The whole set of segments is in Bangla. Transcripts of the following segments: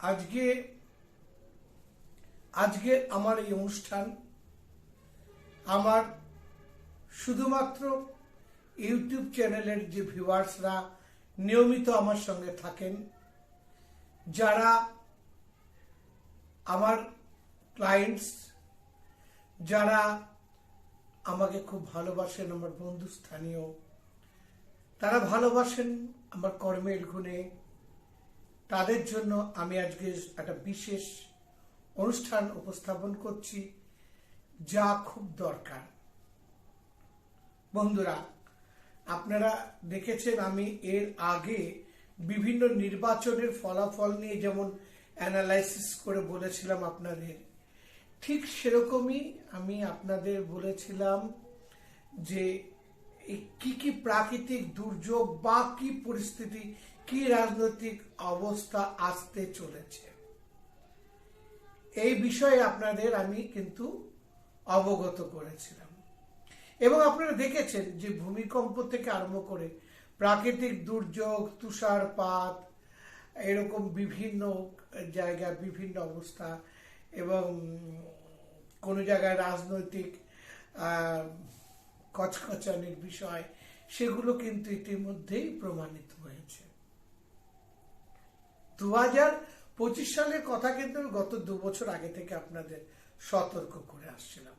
আজকে আজকে আমার এই অনুষ্ঠান, আমার শুধুমাত্র ইউটিউব চ্যানেলের যে ভিউয়ার্সরা নিয়মিত আমার সঙ্গে থাকেন, যারা আমার ক্লায়েন্টস, যারা আমাকে খুব ভালোবাসেন, আমার বন্ধু স্থানীয়, তারা ভালোবাসেন আমার কর্মের গুণে তাদের জন্য আমি আজকে একটা বিশেষ অনুষ্ঠান উপস্থাপন করছি যা খুব দরকার। বন্ধুরা, আপনারা দেখেছেন আমি এর আগে বিভিন্ন নির্বাচনের ফলাফল নিয়ে যেমন অ্যানালাইসিস করে বলেছিলাম আপনাদের, ঠিক সেরকমই আমি আপনাদের বলেছিলাম যে কি কি প্রাকৃতিক দুর্যোগ বা কি পরিস্থিতি কি রাজনৈতিক অবস্থা আসতে চলেছে? এই বিষয়ে আপনাদের আমি কিন্তু অবগত করেছিলাম। এবং আপনারা দেখেছেন যে ভূমিকম্প থেকে আরম্ভ করে প্রাকৃতিক দুর্যোগ, তুষারপাত, এরকম বিভিন্ন জায়গায় বিভিন্ন অবস্থা এবং কোনো জায়গায় রাজনৈতিক কচকচানির বিষয়, সেগুলো কিন্তু ইতিমধ্যেই প্রমাণিত হয়েছে। দু হাজার পঁচিশ সালের কথা কিন্তু গত দু বছর আগে থেকে আপনাদের সতর্ক করে আসছিলাম।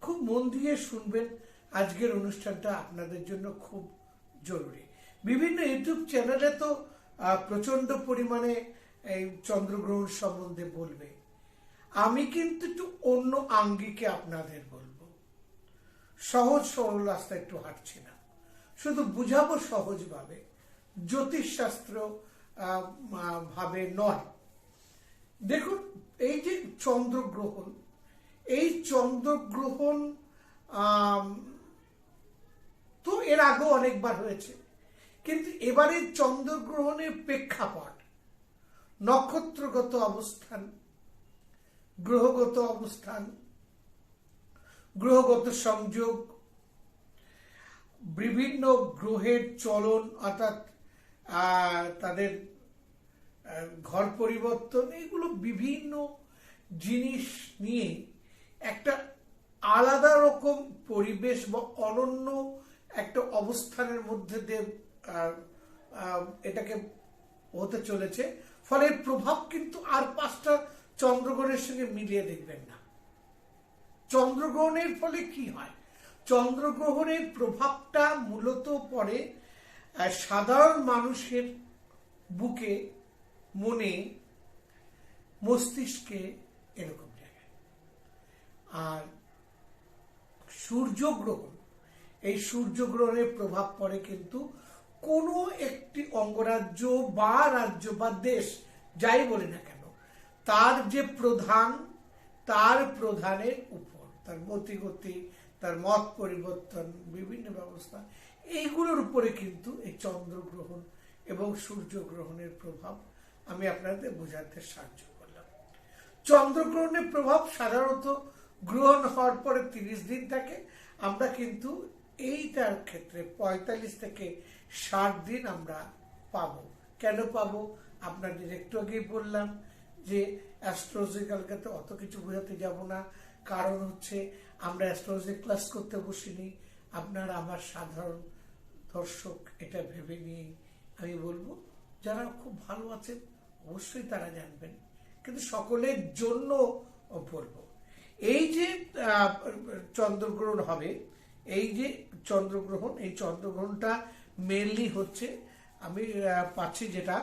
খুব মন দিয়ে শুনবেন আজকের অনুষ্ঠানটা আপনাদের জন্য খুব জরুরি। বিভিন্ন ইউটিউব চ্যানেলে তো প্রচণ্ড পরিমাণে এই চন্দ্রগ্রহণ সম্বন্ধে বলবে। আমি কিন্তু একটু অন্য আঙ্গিকে আপনাদের বলব। সহজ সরল রাস্তা একটু হাঁটছি না। শুধু বুঝাবো সহজভাবে। জ্যোতিষশাস্ত্র আহ, ভাবে নয়। দেখুন, এই যে চন্দ্রগ্রহণ, এই চন্দ্রগ্রহণ তো এর আগেও অনেকবার হয়েছে, কিন্তু এবারে চন্দ্রগ্রহণের প্রেক্ষাপট, নক্ষত্রগত অবস্থান, গ্রহগত অবস্থান, গ্রহগত সংযোগ, বিভিন্ন গ্রহের চলন, অর্থাৎ তাদের ঘর পরিবর্তন এগুলো বিভিন্ন জিনিস নিয়ে একটা আলাদা রকম পরিবেশ বা অনন্য একটা অবস্থানের মধ্যে দিয়ে এটাকে হতে চলেছে। ফলে প্রভাব কিন্তু আর পাঁচটা চন্দ্রগ্রহণের সঙ্গে মিলিয়ে দেখবেন না। চন্দ্রগ্রহণের ফলে কি হয়? চন্দ্রগ্রহণের প্রভাবটা মূলত আহ, সাধারণ মানুষের বুকে মনে মস্তিষ্কে এরকম জায়গায়। আর সূর্যগ্রহণ, এই সূর্যগ্রহণের প্রভাব পড়ে কিন্তু কোনো একটি অঙ্গরাজ্য বা রাজ্য বা দেশ, যাই বলি না কেন, তার যে প্রধান, তার প্রধানের উপর, তার মতিগতি তার মত পরিবর্তন, বিভিন্ন ব্যবস্থা, এইগুলোর উপরে কিন্তু এই চন্দ্রগ্রহণ এবং সূর্যগ্রহণের প্রভাব আমি আপনাদের বোঝাতে সাহায্য করলাম। চন্দ্রগ্রহণের প্রভাব সাধারণত গ্রহণ হওয়ার পরে তিরিশ দিন থাকে। আমরা কিন্তু এইটার ক্ষেত্রে পঁয়তাল্লিশ থেকে ষাট দিন আমরা পাব। কেন পাবো? আপনাদের একটু আগেই বললাম যে অ্যাস্ট্রোলজিক্যালকে অত কিছু বোঝাতে যাব না। কারণ হচ্ছে আমরা অ্যাস্ট্রোলজি ক্লাস করতে বসিনি। আপনারা আমার সাধারণ দর্শক, এটা ভেবে নিয়ে আমি বলব, যারা খুব ভালো আছেন অবশ্যই তারা জানবেন। কিন্তু সকলের জন্য বলব। এই যে চন্দ্রগ্রহণ হবে, এই যে চন্দ্রগ্রহণ, এই চন্দ্রগ্রহণটা মেনলি হচ্ছে, আমি পাচ্ছি যেটা,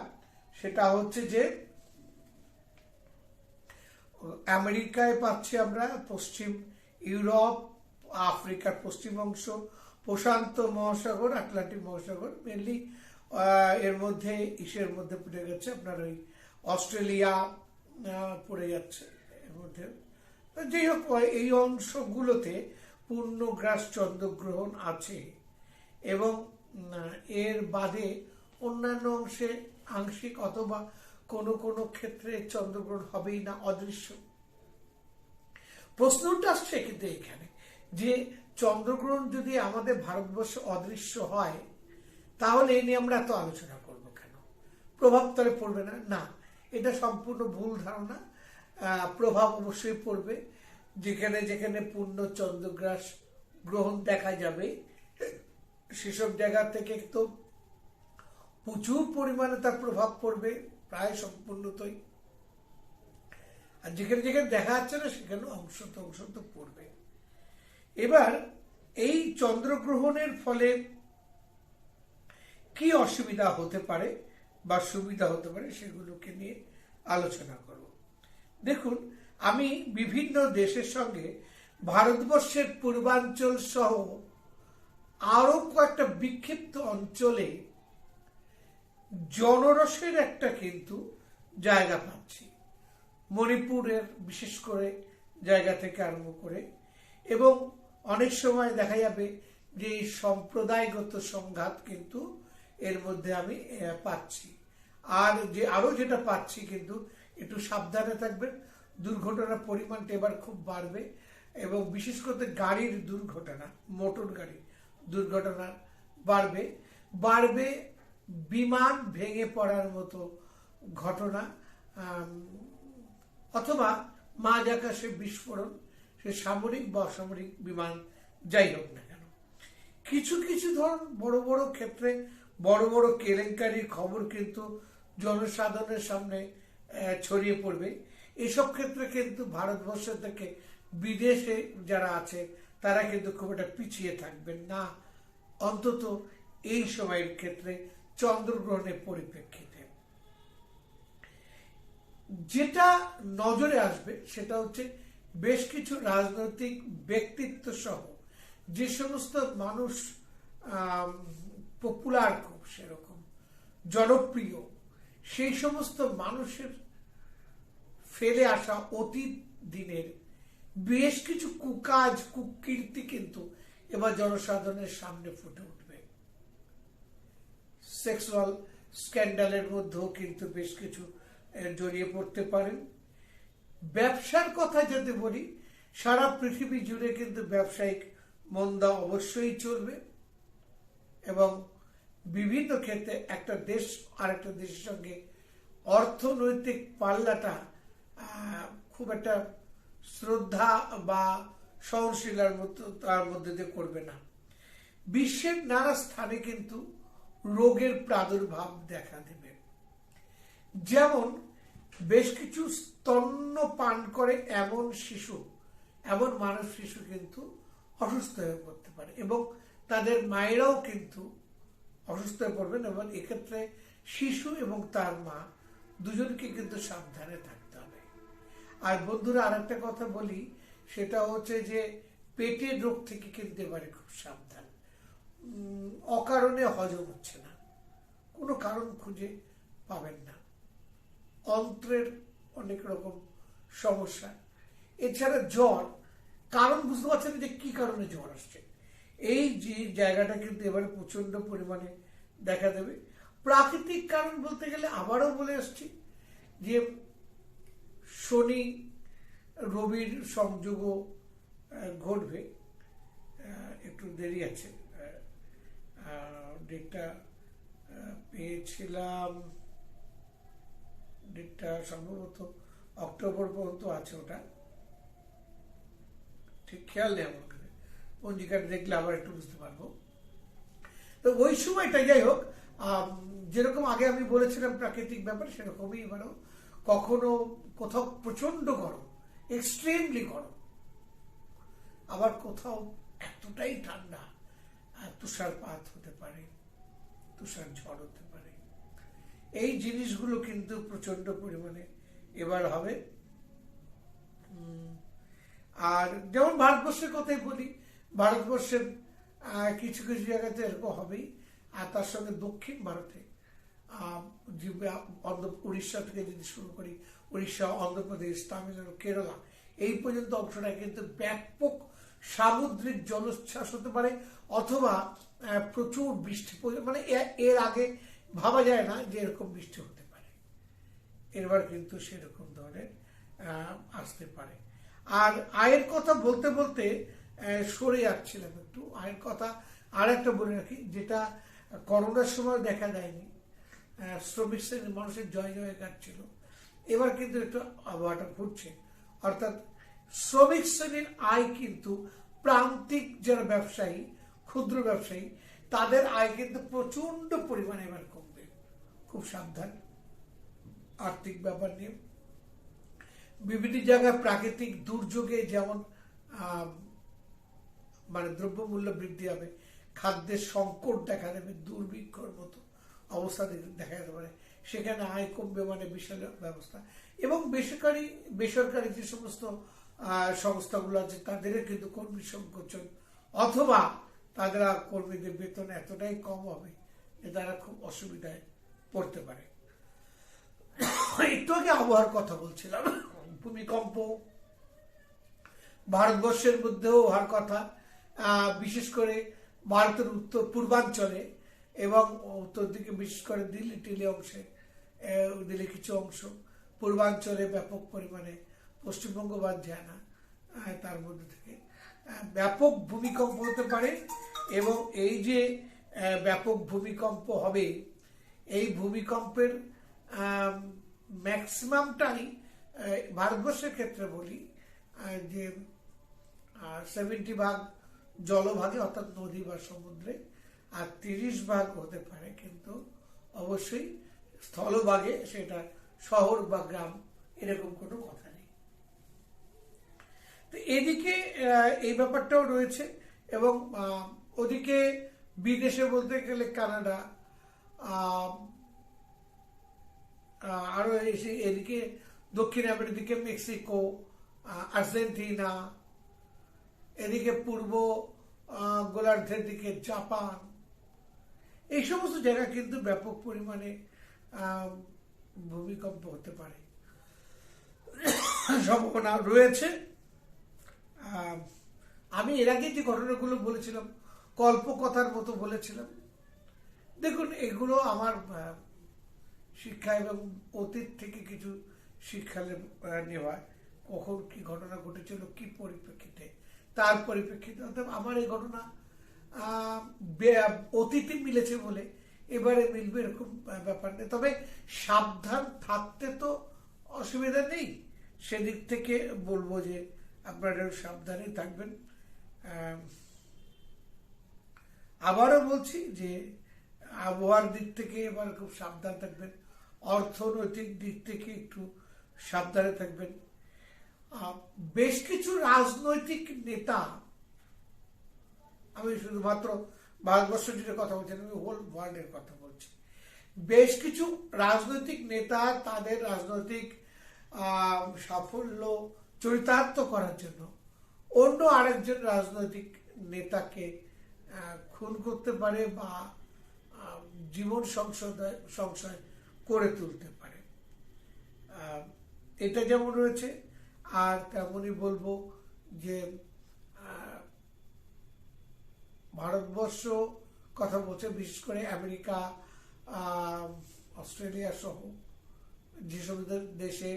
সেটা হচ্ছে যে, আমেরিকায় পাচ্ছি আমরা পশ্চিম ইউরোপ, আফ্রিকার পশ্চিম অংশ প্রশান্ত মহাসাগর, আটলান্টিক মহাসাগর মেনলি এর মধ্যে ইসের মধ্যে পড়ে গেছে, আপনার ওই অস্ট্রেলিয়া পড়ে যাচ্ছে এর মধ্যে। যাই হোক এই অংশগুলোতে পূর্ণগ্রাস চন্দ্রগ্রহণ আছে এবং এর বাদে অন্যান্য অংশে আংশিক অথবা কোনো কোনো ক্ষেত্রে চন্দ্রগ্রহণ হবেই না, অদৃশ্য। প্রশ্নটা আসছে কিন্তু এখানে যে চন্দ্রগ্রহণ যদি আমাদের ভারতবর্ষে অদৃশ্য হয় তাহলে এই নিয়ে আমরা এত আলোচনা করব কেন? প্রভাব তাহলে পড়বে না? না। এটা সম্পূর্ণ ভুল ধারণা। প্রভাব অবশ্যই পড়বে। যেখানে যেখানে পূর্ণ চন্দ্রগ্রাস গ্রহণ দেখা যাবে, সেসব জায়গা থেকে তো প্রচুর পরিমাণে তার প্রভাব পড়বে, প্রায় সম্পূর্ণতই। আর যেখানে যেখানে দেখা যাচ্ছে না সেখানে অংশ তো অংশ তো পড়বে। এবার এই চন্দ্রগ্রহণের ফলে কি অসুবিধা হতে পারে বা সুবিধা হতে পারে সেগুলোকে নিয়ে আলোচনা করব। দেখুন, আমি বিভিন্ন দেশের সঙ্গে ভারতবর্ষের পূর্বাঞ্চল সহ আরও কয়েকটা বিক্ষিপ্ত অঞ্চলে জনরসের একটা কিন্তু জায়গা পাচ্ছি। মণিপুরের বিশেষ করে জায়গা থেকে আরম্ভ করে এবং অনেক সময় দেখা যাবে যে এই সম্প্রদায়গত সংঘাত কিন্তু এর মধ্যে আমি পাচ্ছি। আর যে, আরও যেটা পাচ্ছি কিন্তু, একটু সাবধানে থাকবেন। দুর্ঘটনার পরিমাণটা এবার খুব বাড়বে এবং বিশেষ করে গাড়ির দুর্ঘটনা, মোটর গাড়ি দুর্ঘটনা বাড়বে। বাড়বে বিমান ভেঙে পড়ার মতো ঘটনা অথবা মাঝ আকাশে বিস্ফোরণ, সে সামরিক বা অসামরিক বিমান, যাই হোক না কেন। কিছু কিছু ধরুন, বড় বড় ক্ষেত্রে বড় বড় কেলেঙ্কারির খবর কিন্তু জনসাধারণের সামনে ছড়িয়ে পড়বে। এসব ক্ষেত্রে কিন্তু ভারতবর্ষ থেকে বিদেশে যারা আছে, তারা কিন্তু খুব একটা পিছিয়ে থাকবেন না। অন্তত এই সময়ের ক্ষেত্রে চন্দ্রগ্রহণের পরিপ্রেক্ষিতে। যেটা নজরে আসবে সেটা হচ্ছে বেশ কিছু রাজনৈতিক ব্যক্তিত্ব সহ যে সমস্ত মানুষ পপুলার খুব সেরকম, জনপ্রিয়। সেই সমস্ত মানুষের ফেলে আসা অতীত দিনের বেশ কিছু কুকাজ, কুকীর্তি কিন্তু এবার জনসাধারণের সামনে ফুটে উঠবে। সেক্সুয়াল স্ক্যান্ডালের মধ্যেও কিন্তু বেশ কিছু জড়িয়ে পড়তে পারেন। ব্যবসার কথা যদি বলি, সারা পৃথিবী জুড়ে কিন্তু ব্যবসায়িক মন্দা অবশ্যই চলবে এবং বিভিন্ন ক্ষেত্রে একটা দেশ আরেকটা দেশের সঙ্গে অর্থনৈতিক পাল্লাটা খুব একটা শ্রদ্ধা বা সহনশীলার মতো তার মধ্যে দিয়ে করবে না। বিশ্বের নানা স্থানে কিন্তু রোগের প্রাদুর্ভাব দেখা দেবে। যেমন বেশ কিছু স্তন্য পান করে এমন শিশু, এমন মানুষ শিশু কিন্তু অসুস্থ হয়ে পড়তে পারে এবং তাদের মায়েরাও কিন্তু অসুস্থ হয়ে পড়বেন এবং এক্ষেত্রে শিশু এবং তার মা দুজনকে কিন্তু সাবধানে থাকতে হবে। আর বন্ধুরা, আরেকটা কথা বলি, সেটা হচ্ছে যে পেটের রোগ থেকে কিন্তু এবারে খুব সাবধান। অকারণে হজম হচ্ছে না। কোনো কারণ খুঁজে পাবেন না। অন্ত্রের অনেক রকম সমস্যা। এছাড়া জ্বর, কারণ বুঝতে পারছেন যে কি কারণে জ্বর আসছে? এই যে জায়গাটা কিন্তু এবারে প্রচণ্ড পরিমাণে দেখা দেবে। প্রাকৃতিক কারণ বলতে গেলে আবারও বলে আসছি যে শনি রবির সংযোগও ঘটবে। একটু দেরি আছে। ডেটটা পেয়েছিলাম। ডেটটা সম্ভবত অক্টোবর পর্যন্ত আছে ওটা। ঠিক খেয়াল নেই আমার পঞ্জিকাটা দেখলে আবার একটু বুঝতে পারব। তো ওই সময়টা যাই হোক যেরকম আগে আমি বলেছিলাম প্রাকৃতিক ব্যাপার, সেরকমই এবারও কখনো কোথাও প্রচণ্ড গরম এক্সট্রিমলি গরম। আবার কোথাও এতটাই ঠান্ডা তুষারপাত হতে পারে, তুষার ঝড় হতে পারে। এই জিনিসগুলো কিন্তু প্রচণ্ড পরিমাণে এবার হবে। আর যেমন ভারতবর্ষের কথাই বলি ভারতবর্ষের কিছু কিছু জায়গাতে এরকম হবেই। আর তার সঙ্গে দক্ষিণ ভারতে উড়িষ্যা থেকে যদি শুরু করি, উড়িষ্যা, অন্ধ্রপ্রদেশ, তামিলনাড়ু, কেরালা, এই পর্যন্ত অংশটা কিন্তু ব্যাপক সামুদ্রিক জলোচ্ছ্বাস হতে পারে অথবা প্রচুর বৃষ্টি মানে এর আগে ভাবা যায় না যে এরকম বৃষ্টি হতে পারে। এবার কিন্তু সেরকম ধরনের আসতে পারে। আর আয়ের কথা বলতে বলতে সরে যাচ্ছিলাম একটু। আয়ের কথা আর একটা বলে রাখি, যেটা করোনার সময় দেখা দেয়নি শ্রমিক শ্রেণির মানুষের জয় জয়কার ছিল এবার কিন্তু একটু আবহাওয়াটা ঘুরছে। অর্থাৎ শ্রমিক শ্রেণির আয় কিন্তু প্রান্তিক যারা ব্যবসায়ী, ক্ষুদ্র ব্যবসায়ী, তাদের আয় কিন্তু প্রচণ্ড পরিমাণে এবার কমবে। খুব সাবধান, আর্থিক ব্যাপার নিয়ে। বিভিন্ন জায়গায় প্রাকৃতিক দুর্যোগে যেমন মানে দ্রব্যমূল্য বৃদ্ধি হবে, খাদ্যের সংকট দেখা দেবে, দুর্ভিক্ষর মতো অবস্থা দেখা যেতে পারে। সেখানে আয় কমবে মানে বিশাল ব্যবস্থা। এবং বেসরকারি বেসরকারি যে সমস্ত সংস্থাগুলো আছে তাদের কিন্তু কর্মী সংকোচন, অথবা তাদের কর্মীদের বেতন এতটাই কম হবে যে তারা খুব অসুবিধায় পড়তে পারে। একটু আগে আবহাওয়ার কথা বলছিলাম। ভূমিকম্প, ভারতবর্ষের মধ্যেও হওয়ার কথা। বিশেষ করে ভারতের উত্তর পূর্বাঞ্চলে এবং উত্তর দিকে, বিশেষ করে দিল্লি, টিলি অংশে দিল্লি কিছু অংশ, পূর্বাঞ্চলে ব্যাপক পরিমাণে পশ্চিমবঙ্গ বাদ যায় না তার মধ্যে থেকে। ব্যাপক ভূমিকম্প হতে পারে এবং এই যে ব্যাপক ভূমিকম্প হবে, এই ভূমিকম্পের ম্যাক্সিমামটাই ভারতবর্ষের ক্ষেত্রে বলি যে সেভেন্টি ভাগ জলভাগে অর্থাৎ নদী বা সমুদ্রে আর তিরিশ ভাগ হতে পারে কিন্তু অবশ্যই স্থলভাগে সেটা শহর বা গ্রাম এরকম কোনো কথা নেই। তো এদিকে এই ব্যাপারটাও রয়েছে এবং ওদিকে বিদেশে বলতে গেলে কানাডা আহ, আহ, আরও এসে এদিকে দক্ষিণ আমেরিকা মেক্সিকো আহ, আর্জেন্টিনা এদিকে পূর্ব গোলার্ধের দিকে জাপান। এই সমস্ত জায়গা কিন্তু ব্যাপক পরিমাণে ভূমিকম্প হতে পারে। সম্ভাবনা রয়েছে। আমি এর আগে যে ঘটনাগুলো বলেছিলাম, কল্পকথার মতো বলেছিলাম, দেখুন, এগুলো আমার শিক্ষা এবং অতীত থেকে কিছু শিক্ষা নেওয়া কখন কি ঘটনা ঘটেছিল, কি পরিপ্রেক্ষিতে তার পরিপ্রেক্ষিতে। অর্থাৎ আমার এই ঘটনা অতীতে মিলেছে বলে এবারে মিলবে এরকম ব্যাপার নেই। তবে সাবধান থাকতে তো অসুবিধা নেই। সেদিক থেকে বলব যে আপনারা সাবধানে থাকবেন। আবারও বলছি যে আবহাওয়ার দিক থেকে এবার খুব সাবধান থাকবেন। অর্থনৈতিক দিক থেকে একটু সাবধানে থাকবেন। বেশ কিছু রাজনৈতিক নেতা, আমি শুধুমাত্র ভারতবর্ষ জুড়ে কথা বলছি আমি হোল ওয়ার্ল্ডের কথা বলছি। বেশ কিছু রাজনৈতিক নেতা তাদের রাজনৈতিক সাফল্য চরিতার্থ করার জন্য অন্য আরেকজন রাজনৈতিক নেতাকে খুন করতে পারে বা জীবন সংশয় সংশয় করে তুলতে পারে। এটা যেমন রয়েছে আর তেমনই বলব যে ভারতবর্ষ কথা বলছে, বিশেষ করে আমেরিকা অস্ট্রেলিয়া সহ যেসব দেশে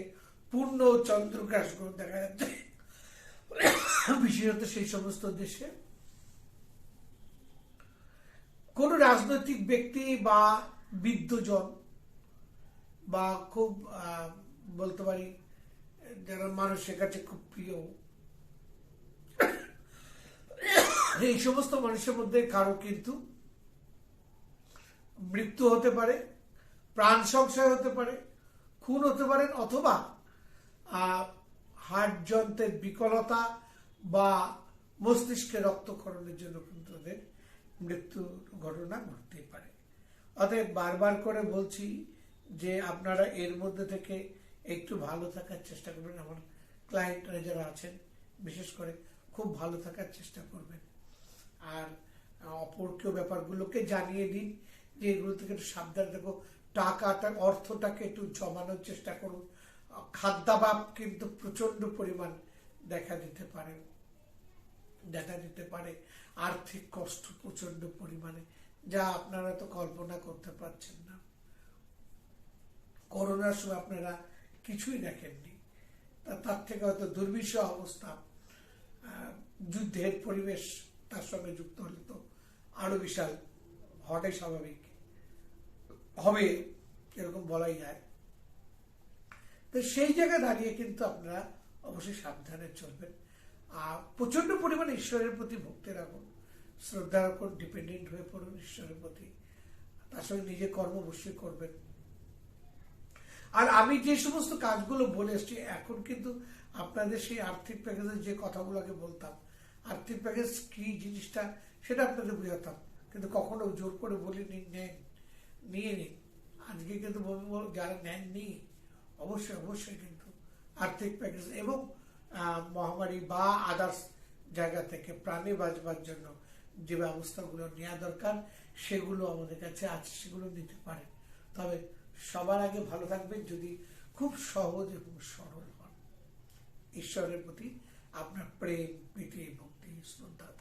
পূর্ণ চন্দ্রগ্রাস দেখা যাচ্ছে, বিশেষত সেই সমস্ত দেশে। কোন রাজনৈতিক ব্যক্তি বা বিদ্যজন বা খুব বলতে পারি যারা মানুষের কাছে খুব প্রিয়। এই সমস্ত মানুষের মধ্যে কারও কিন্তু মৃত্যু হতে পারে, প্রাণ সংশয় হতে পারে, খুন হতে পারেন অথবা হার্ট যন্ত্রের বিকলতা বা মস্তিষ্কে রক্তক্ষরণের জন্য কিন্তু তাদের মৃত্যুর ঘটনা ঘটতেই পারে। অতএব বারবার করে বলছি যে আপনারা এর মধ্যে থেকে একটু ভালো থাকার চেষ্টা করবেন। আমার ক্লায়েন্টরা যারা আছেন, বিশেষ করে খুব ভালো থাকার চেষ্টা করবেন। আর অপরকেও ব্যাপারগুলোকে জানিয়ে দিন, যে এগুলো থেকে একটু সাবধানে দেখো টাকাটা অর্থটাকে একটু জমানোর চেষ্টা করুন। খাদ্যাভাব কিন্তু প্রচণ্ড পরিমাণ দেখা দিতে পারে। দেখা দিতে পারে। আর্থিক কষ্ট প্রচণ্ড পরিমাণে, যা আপনারা তো কল্পনা করতে পারছেন না। করোনার সময় আপনারা কিছুই দেখেননি। তার থেকে হয়তো দুর্বিষহ অবস্থা যুদ্ধের পরিবেশ তার সঙ্গে যুক্ত হলে তো আরও বিশাল, হওয়াটাই স্বাভাবিক। হবে, এরকম বলাই যায়। তো সেই জায়গায় দাঁড়িয়ে কিন্তু আপনারা অবশ্যই সাবধানে চলবেন। আর প্রচণ্ড পরিমাণে ঈশ্বরের প্রতি ভক্তি রাখুন শ্রদ্ধা রাখুন ডিপেন্ডেন্ট হয়ে পড়ুন ঈশ্বরের প্রতি। তার সঙ্গে নিজে কর্ম অবশ্যই করবেন। আর আমি যে সমস্ত কাজগুলো বলে এসেছি, এখন কিন্তু আপনাদের সেই আর্থিক প্যাকেজের যে কথাগুলোকে বলতাম, আর্থিক প্যাকেজ কি জিনিসটা সেটা আপনাদের বোঝাতাম, কিন্তু কখনো জোর করে বলি নিন নিয়ে নিন আজকে কিন্তু যারা নেননি, অবশ্যই অবশ্যই কিন্তু আর্থিক প্যাকেজ এবং মহামারী বা আদার্স জায়গা থেকে প্রাণে বাঁচবার জন্য যে ব্যবস্থাগুলো নেওয়া দরকার, সেগুলো আমাদের কাছে আছে, সেগুলো নিতে পারেন। তবে সবার আগে ভালো থাকবেন যদি খুব সহজ এবং সরল হন। ঈশ্বরের প্রতি আপনার প্রেম, প্রীতি, ভক্তি, শ্রদ্ধা